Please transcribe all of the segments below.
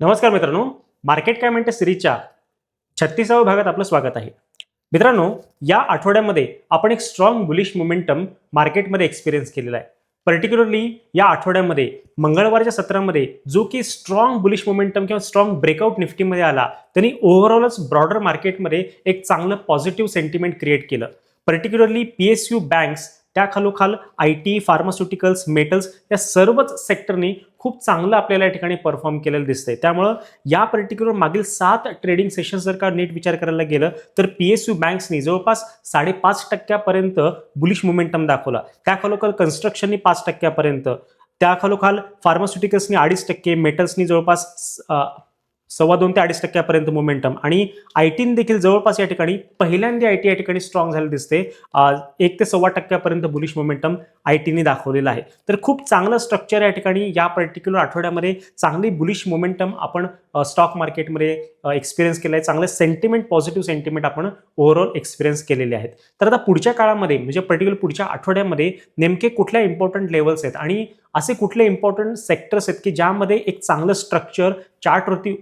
नमस्कार मित्रांनो. मार्केट काय म्हणते सिरीजच्या छत्तीसाव्या भागात आपलं स्वागत आहे. मित्रांनो या आठवड्यामध्ये आपण एक स्ट्रॉंग बुलिश मोमेंटम मार्केटमध्ये एक्सपिरियन्स केलेला आहे. पर्टिक्युलरली या आठवड्यामध्ये मंगळवारच्या सत्रामध्ये जो की स्ट्रॉंग बुलिश मोमेंटम किंवा स्ट्रॉंग ब्रेकआउट निफ्टीमध्ये आला त्यांनी ओव्हरऑलच ब्रॉडर मार्केटमध्ये एक चांगलं पॉझिटिव्ह सेंटिमेंट क्रिएट केलं. Particularly P S U banks त्याखालोखाल I T pharmaceuticals metals या सर्वच सेक्टरनी खूप चांगलं आपल्याला या ठिकाणी परफॉर्म केलेलं दिसतंय. त्यामुळं या पर्टिक्युलर मागील सात ट्रेडिंग सेशन जर का नीट विचार करायला गेलं तर पी एस यू बँक्सनी जवळपास साडेपाच टक्क्यापर्यंत बुलिश मोमेंटम दाखवला. त्याखालोखाल कन्स्ट्रक्शननी पाच टक्क्यापर्यंत. त्याखालोखाल फार्मास्युटिकल्सनी अडीच टक्के मेटल्सनी जवळपास सव्वा दोन ते अडीच टक्क्यापर्यंत मोमेंटम आणि आय टीन देखील जवळपास या ठिकाणी पहिल्यांदा आय टी या ठिकाणी स्ट्रॉंग झाले दिसते एक ते सव्वा टक्क्यापर्यंत बुलिश मोमेंटम आय टीने दाखवलेलं आहे. तर खूप चांगलं स्ट्रक्चर या ठिकाणी या पर्टिक्युलर आठवड्यामध्ये चांगली बुलिश मोमेंटम आपण स्टॉक मार्केटमध्ये एक्सपिरियन्स केलं आहे. चांगलं सेंटिमेंट पॉझिटिव्ह सेंटिमेंट आपण ओव्हरऑल एक्सपिरियन्स केलेले आहेत. तर आता पुढच्या काळामध्ये म्हणजे पर्टिक्युलर पुढच्या आठवड्यामध्ये नेमके कुठल्या इम्पॉर्टंट लेवल्स आहेत? आणि असे कुठले इम्पॉर्टंट सेक्टर्स आहेत की ज्यामध्ये एक चांगलं स्ट्रक्चर चार्टवरती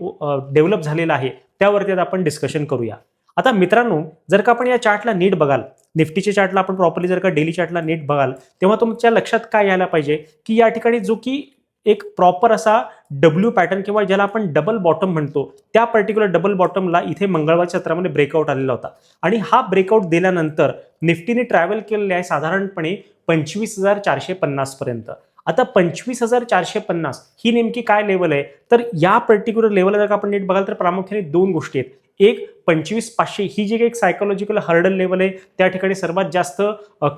डेव्हलप झालेलं आहे? त्यावरती आता आपण डिस्कशन करूया. आता मित्रांनो जर का आपण या चार्टला नीट बघाल निफ्टीच्या चार्टला आपण प्रॉपरली जर का डेली चार्टला नीट बघाल तेव्हा तुमच्या लक्षात काय यायला पाहिजे? की या ठिकाणी जो की एक प्रॉपर असा डब्ल्यू पॅटर्न किंवा ज्याला आपण डबल बॉटम म्हणतो त्या पर्टिक्युलर डबल बॉटमला इथे मंगळवारच्या सत्रामध्ये ब्रेकआउट आलेला होता. आणि हा ब्रेकआउट दिल्यानंतर निफ्टीने ट्रॅव्हल केलेले आहे साधारणपणे पंचवीस हजार चारशे पन्नास पर्यंत. आता पंचवीस हजार चारशे पन्नास ही नेमकी काय लेवल आहे? तर या पर्टिक्युलर लेवलला जर का आपण नीट बघाल तर प्रामुख्याने दोन गोष्टी आहेत. एक पंचवीस पाचशे ही जी काही एक सायकोलॉजिकल हर्डल लेवल आहे त्या ठिकाणी सर्वात जास्त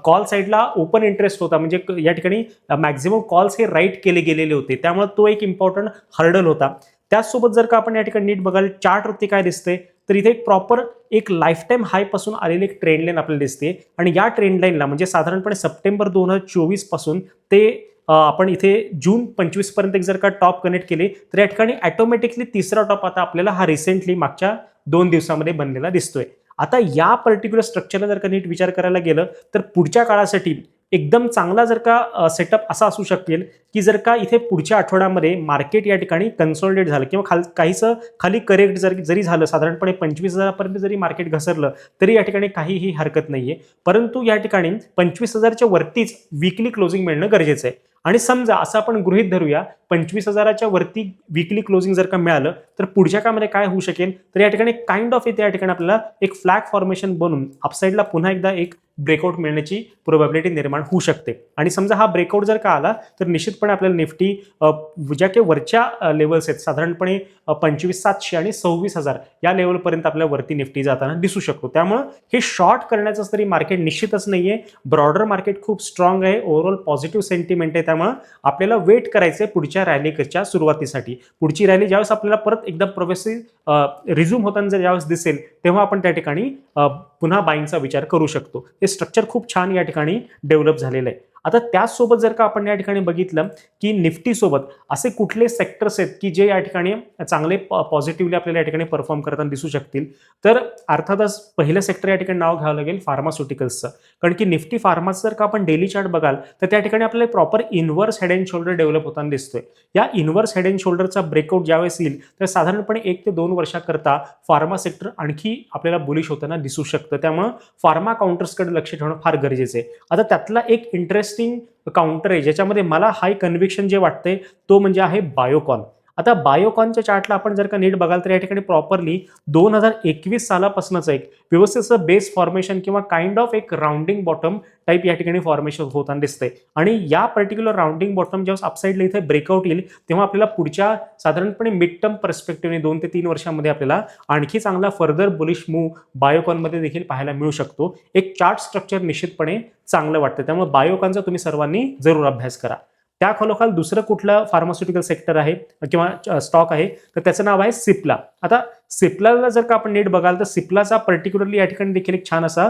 कॉल साईडला ओपन इंटरेस्ट होता. म्हणजे या ठिकाणी मॅक्झिमम कॉल्स हे राईट केले गेलेले होते. त्यामुळे तो एक इम्पॉर्टंट हर्डल होता. त्याचसोबत जर का आपण या ठिकाणी नीट बघाल चार्टवरती काय दिसते तर इथे एक प्रॉपर एक लाईफटाईम हायपासून आलेली एक ट्रेंड लाईन आपल्याला दिसते. आणि या ट्रेंड लाईनला म्हणजे साधारणपणे सप्टेंबर दोन हजार चोवीसपासून ते आपण इथे जून पंचवीसपर्यंत एक जर का टॉप कनेक्ट केले तर या ठिकाणी ॲटोमॅटिकली तिसरा टॉप आता आपल्याला हा रिसेंटली मागच्या दोन दिवसामध्ये बनलेला दिसतोय. आता या पर्टिक्युलर स्ट्रक्चरला जर का नीट विचार करायला गेलं तर पुढच्या काळासाठी एकदम चांगला जर का सेटअप असा असू शकेल की जर का इथे पुढच्या आठवड्यामध्ये मार्केट या ठिकाणी कन्सॉलिडेट झालं किंवा खाल काहीसं खाली करेक्ट जर जरी झालं साधारणपणे पंचवीस हजारापर्यंत जरी मार्केट घसरलं तरी या ठिकाणी काहीही हरकत नाही आहे परंतु या ठिकाणी पंचवीस हजारच्या वरतीच विकली क्लोजिंग मिळणं गरजेचं आहे. आणि समजा असं आपण गृहित धरूया पंचवीस हजाराच्या वरती विकली क्लोजिंग जर का मिळालं तर पुढच्या काळामध्ये काय होऊ शकेल? तर या ठिकाणी काइंड ऑफ इथे या ठिकाणी आपल्याला एक फ्लॅग फॉर्मेशन बनून अपसाईडला पुन्हा एकदा एक ब्रेकआउट मिळण्याची प्रोबॅबिलिटी निर्माण होऊ शकते. आणि समजा हा ब्रेकआउट जर का आला तर निश्चितपणे आपल्याला निफ्टी ज्या काही वरच्या लेवल्स आहेत साधारणपणे पंचवीस सातशे आणि सव्वीस हजार या लेवलपर्यंत आपल्या वरती निफ्टी जाताना दिसू शकतो. त्यामुळं हे शॉर्ट करण्याचं तरी मार्केट निश्चितच नाही आहे ब्रॉडर मार्केट खूप स्ट्रॉंग आहे. ओव्हरऑल पॉझिटिव्ह सेंटिमेंट आहे. त्यामुळं आपल्याला वेट करायचं आहे पुढच्या रॅलीच्या सुरुवातीसाठी. पुढची रॅली ज्यावेळेस आपल्याला परत एकदम प्रोग्रेसिव्ह रिझ्यूम होताना जर ज्यावेळेस दिसेल तेव्हा आपण त्या ठिकाणी पुन्हा बाईंगचा विचार करू शकतो. हे स्ट्रक्चर खूप छान या ठिकाणी डेव्हलप झालेलं आहे. आता त्याचसोबत जर का आपण या ठिकाणी बघितलं की निफ्टीसोबत असे कुठले सेक्टर्स आहेत की जे या ठिकाणी चांगले पॉझिटिव्हली आपल्याला या ठिकाणी परफॉर्म करताना दिसू शकतील? तर अर्थातच पहिलं सेक्टर या ठिकाणी नाव घ्यावं लागेल फार्मास्युटिकल्सचं कारण की निफ्टी फार्माचं जर का आपण डेली चार्ट बघाल तर त्या ठिकाणी आपल्याला proper inverse head and shoulder develop होताना दिसतोय. या इनवर्स हेड अँड शोल्डरचा ब्रेकआउट ज्यावेळेस येईल तर साधारणपणे एक ते दोन वर्षाकरता फार्मा सेक्टर आणखी आपल्याला बुलिश होताना दिसू शकतं. त्यामुळं फार्मा काउंटर्सकडे लक्ष ठेवणं फार गरजेचं आहे. आता त्यातला एक इंटरेस्ट इंटरेस्टिंग काउंटर आहे ज्याच्यामध्ये मला हाय कन्व्हिक्शन जे वाटतंय तो म्हणजे आहे बायोकॉन. आता बायोकॉनच्या चार्टला आपण जर का नीट बघाल तर या ठिकाणी प्रॉपरली दोन हजार एकवीस सालापासूनच एक व्यवस्थित बेस फॉर्मेशन किंवा काइंड ऑफ एक राउंडिंग बॉटम टाईप या ठिकाणी फॉर्मेशन होताना दिसतंय. आणि या पर्टिक्युलर राउंडिंग बॉटम जेव्हा अपसाईडला इथे ब्रेकआउट येईल तेव्हा आपल्याला पुढच्या साधारणपणे मिड टर्म पर्स्पेक्टिव्हने दोन ते तीन वर्षामध्ये आपल्याला आणखी चांगला फर्दर बुलिश मूव्ह बायोकॉनमध्ये देखील पाहायला मिळू शकतो. एक चार्ट स्ट्रक्चर निश्चितपणे चांगलं वाटतं. त्यामुळे बायोकॉनचा तुम्ही सर्वांनी जरूर अभ्यास करा. त्या खालोखाल दुसरं कुठलं फार्मास्युटिकल सेक्टर आहे किंवा स्टॉक आहे तर त्याचं नाव आहे सिप्ला आता सिप्लाला जर का आपण नीट बघाल तर सिप्लाचा पर्टिक्युलरली या ठिकाणी देखील एक छान असा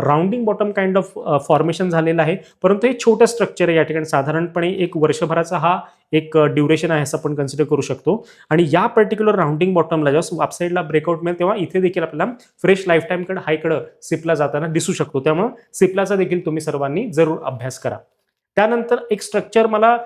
rounding bottom kind of formation झालेला आहे. परंतु हे छोटं स्ट्रक्चर आहे या ठिकाणी. साधारणपणे एक वर्षभराचा हा एक ड्युरेशन आहे असं आपण कन्सिडर करू शकतो. आणि या पर्टिक्युलर राऊंडिंग बॉटमला जेव्हा अपसाईडला ब्रेकआउट मिळेल तेव्हा इथे देखील आपल्याला फ्रेश लाईफ टाईमकडे हायकडं सिपला जाताना दिसू शकतो. त्यामुळे सिप्लाचा देखील तुम्ही सर्वांनी जरूर अभ्यास करा. त्यानंतर एक स्ट्रक्चर मला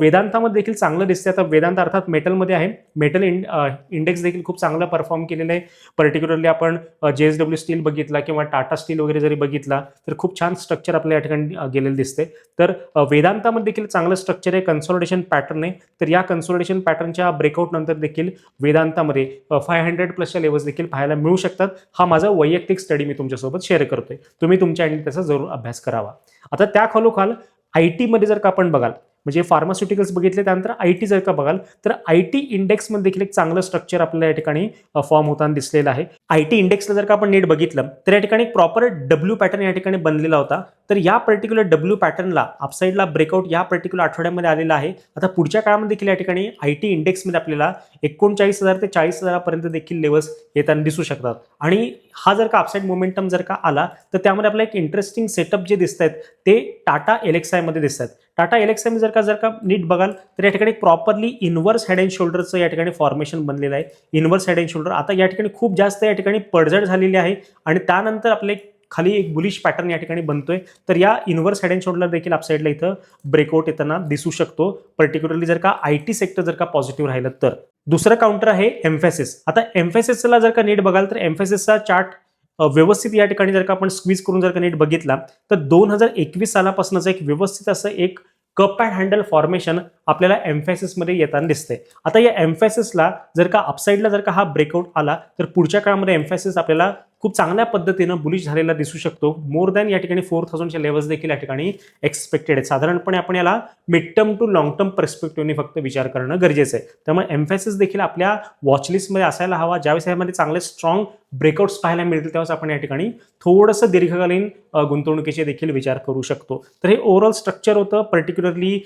वेदांतामध्ये देखील चांगलं दिसते आता वेदांत अर्थात मेटलमध्ये आहे. मेटल इंड इंडेक्स देखील खूप चांगला परफॉर्म केलेलं आहे. पर्टिक्युलरली आपण जे एस डब्ल्यू स्टील बघितला किंवा टाटा स्टील वगैरे जरी बघितला तर खूप छान स्ट्रक्चर आपल्या या ठिकाणी गेलेलं दिसते तर वेदांतामध्ये देखील चांगलं स्ट्रक्चर आहे. कन्सोलिडेशन पॅटर्न आहे. तर या कन्सोलिडेशन पॅटर्नच्या ब्रेकआउट नंतर देखील वेदांतामध्ये फाय हंड्रेड प्लसच्या लेवल्स देखील पाहायला मिळू शकतात. हा माझा वैयक्तिक स्टडी मी तुमच्यासोबत शेअर करतोय. तुम्ही तुमच्या आणि त्याचा जरूर अभ्यास करावा. आता त्या खालोखाल आय टीमध्ये जर का आपण बघाल म्हणजे फार्मास्युटिकल्स बघितले त्यानंतर आय टी जर का बघाल तर आय टी इंडेक्समध्ये देखील एक चांगलं स्ट्रक्चर आपल्याला या ठिकाणी फॉर्म होताना दिसलेलं आहे. आय टी इंडेक्सला जर का आपण नीट बघितलं तर या ठिकाणी प्रॉपर डब्ल्यू पॅटर्न या ठिकाणी बनलेला होता. तर या पर्टिक्युलर डब्ल्यू पॅटर्नला अपसाईडला ब्रेकआउट या पर्टिक्युलर आठवड्यामध्ये आलेला आहे. आता पुढच्या काळामध्ये देखील या ठिकाणी आय टी इंडेक्समध्ये आपल्याला एकोणचाळीस हजार ते चाळीस हजारापर्यंत देखील लेवल्स येताना दिसू शकतात. आणि हा जर का अपसाईड मोमेंटम जर का आला तर त्यामध्ये आपल्याला एक इंटरेस्टिंग सेटअप जे दिसत आहेत ते टाटा एलेक्सायमध्ये दिसत आहेत टाटा एलेक्साय जर का जर का नीट बघाल तर या ठिकाणी प्रॉपरली इन्व्हर्स हेड अँड शोल्डरचं या ठिकाणी फॉर्मेशन बनलेलं आहे. इन्व्हर्स हेड अँड शोल्डर आता या ठिकाणी खूप जास्त या ठिकाणी पडझड झालेली आहे. आणि त्यानंतर आपले खाली एक बुलिश पॅटर्न या ठिकाणी बनतोय. तर या इन्व्हर्स हेड अँड शोल्डर देखील अपसाईडला इथं ब्रेकआउट येताना दिसू शकतो. पर्टिक्युलरली जर का आय टी सेक्टर जर का पॉझिटिव्ह राहिलं तर. दुसरं काउंटर आहे एम्फेसिस आता एम्फेसिसला जर का नीट बघाल तर एम्फेसिसचा चार्ट व्यवस्थित या ठिकाणी जर का आपण स्क्वीज करून जर का नीट बघितला तर दोन हजार एकवीस सालापासूनच एक व्यवस्थित असं एक कप अँड हँडल फॉर्मेशन आपल्याला एम्फॅसिसमध्ये येताना दिसते आता या एम्फॅसिसला जर का अपसाईडला जर का हा ब्रेकआउट आला तर पुढच्या काळामध्ये एम्फॅसिस आपल्याला खूप चांगल्या पद्धतीनं बुलिश झालेला दिसू शकतो. मोर दॅन या ठिकाणी फोर थाउजंडच्या लेवल्स देखील या ठिकाणी एक्सपेक्टेड आहेत. साधारणपणे आपण याला mid term to long term पर्स्पेक्टिव्हने फक्त विचार करणं गरजेचं आहे. त्यामुळे एम्फॅसिस देखील आपल्या वॉचलिस्टमध्ये असायला हवा. ज्यावेळेस यामध्ये चांगले स्ट्रॉंग ब्रेकआउट्स पाहायला मिळतील त्यावेळेस आपण या ठिकाणी थोडंसं दीर्घकालीन गुंतवणुकीचे देखील विचार करू शकतो. तर हे ओव्हरऑल स्ट्रक्चर होतं. पर्टिक्युलरली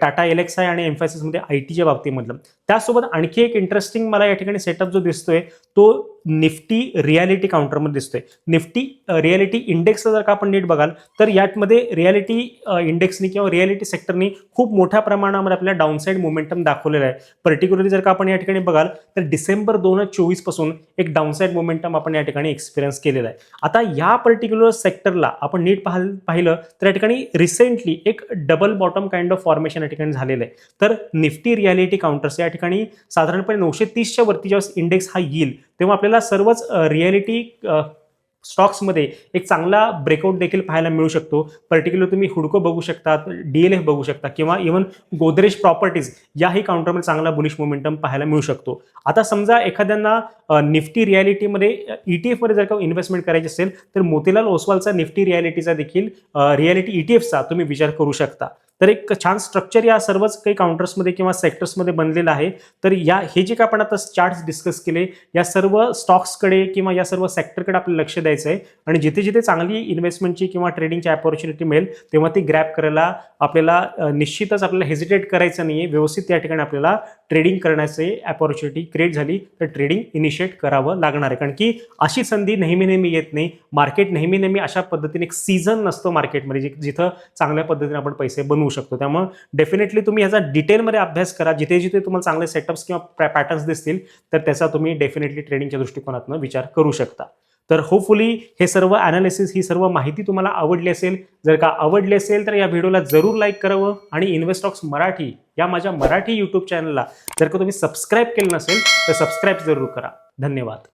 टाटा एलेक्स आहे आणि एम्फॅसिसमध्ये आय टीच्या बाबतीमधलं. त्यासोबत आणखी एक इंटरेस्टिंग मला या ठिकाणी सेटअप जो दिसतोय तो निफ्टी रियालिटी काउंटरमध्ये दिसतोय. निफ्टी रियालिटी इंडेक्सला जर का आपण नीट बघाल तर यामध्ये रियालिटी इंडेक्सनी किंवा रियालिटी सेक्टरनी खूप मोठ्या प्रमाणामध्ये आपल्याला डाऊनसाईड मोमेंटम दाखवलेलं आहे. पर्टिक्युलरली जर का आपण या ठिकाणी बघाल तर डिसेंबर दोन हजार चोवीसपासून एक डाऊनसाईड मोमेंटम आपण या ठिकाणी एक्सपिरियन्स केलेला आहे. आता या पर्टिक्युलर सेक्टरला आपण नीट पाहाल पाहिलं तर या ठिकाणी रिसेंटली एक double bottom kind of formation या ठिकाणी झालेलं आहे. तर निफ्टी रियालिटी काउंटर्स या ठिकाणी साधारणपणे नऊशे तीसच्या वरती ज्यावेळेस इंडेक्स हा येईल तेव्हा आपल्याला सर्वच रिॲलिटी स्टॉक्समध्ये एक चांगला ब्रेकआउट देखील पाहायला मिळू शकतो. पर्टिक्युलर तुम्ही हुडको बघू शकता डी एल एफ बघू शकता किंवा इव्हन गोदरेज प्रॉपर्टीज याही काउंटरमध्ये चांगला बुलिश मोमेंटम पाहायला मिळू शकतो. आता समजा एखाद्यांना निफ्टी रियालिटीमध्ये ई टी एफमध्ये जर का इन्व्हेस्टमेंट करायची असेल तर मोतीलाल ओसवालचा निफ्टी रियालिटीचा देखील रियालिटी ई टी एफचा तुम्ही विचार करू शकता. तर एक छान स्ट्रक्चर या सर्वच काही काउंटर्समध्ये किंवा सेक्टर्समध्ये बनलेलं आहे. तर या हे जे काय आपण आता चार्ट्स डिस्कस केले या सर्व स्टॉक्सकडे किंवा या सर्व सेक्टरकडे आपल्याला लक्ष द्यायचं आहे. आणि जिथे जिथे चांगली इन्व्हेस्टमेंटची किंवा ट्रेडिंगची अपॉर्च्युनिटी मिळेल तेव्हा ती ग्रॅप करायला आपल्याला निश्चितच आपल्याला हेजिटेट करायचं नाही आहे व्यवस्थित त्या ठिकाणी आपल्याला ट्रेडिंग करण्याची अपॉर्च्युनिटी क्रिएट झाली. तर ट्रेडिंग इनिशिएट करावं लागणार आहे. कारण की अशी संधी नेहमी नेहमी येत नाही. मार्केट नेहमी नेहमी अशा पद्धतीने एक सीझन नसतो मार्केटमध्ये जिथं चांगल्या पद्धतीने आपण पैसे बनवू शकतो. त्यामुळे डेफिनेटली तुम्ही ह्याचा डिटेलमध्ये अभ्यास करा. जिथे जिथे तुम्हाला चांगले सेटअप्स किंवा पॅटर्न्स दिसतील तर त्याचा तुम्ही डेफिनेटली ट्रेडिंगच्या दृष्टिकोनातून विचार करू शकता. तर होपफुली हे सर्व अनालिसिस ही सर्व माहिती तुम्हाला आवडली असेल. जर का आवडली असेल तर या व्हिडिओला जरूर लाईक करावं. आणि इन्व्हेस्टॉक्स मराठी या माझ्या मराठी यूट्यूब चॅनलला जर का तुम्ही सबस्क्राईब केलं नसेल तर सबस्क्राईब जरूर करा. धन्यवाद.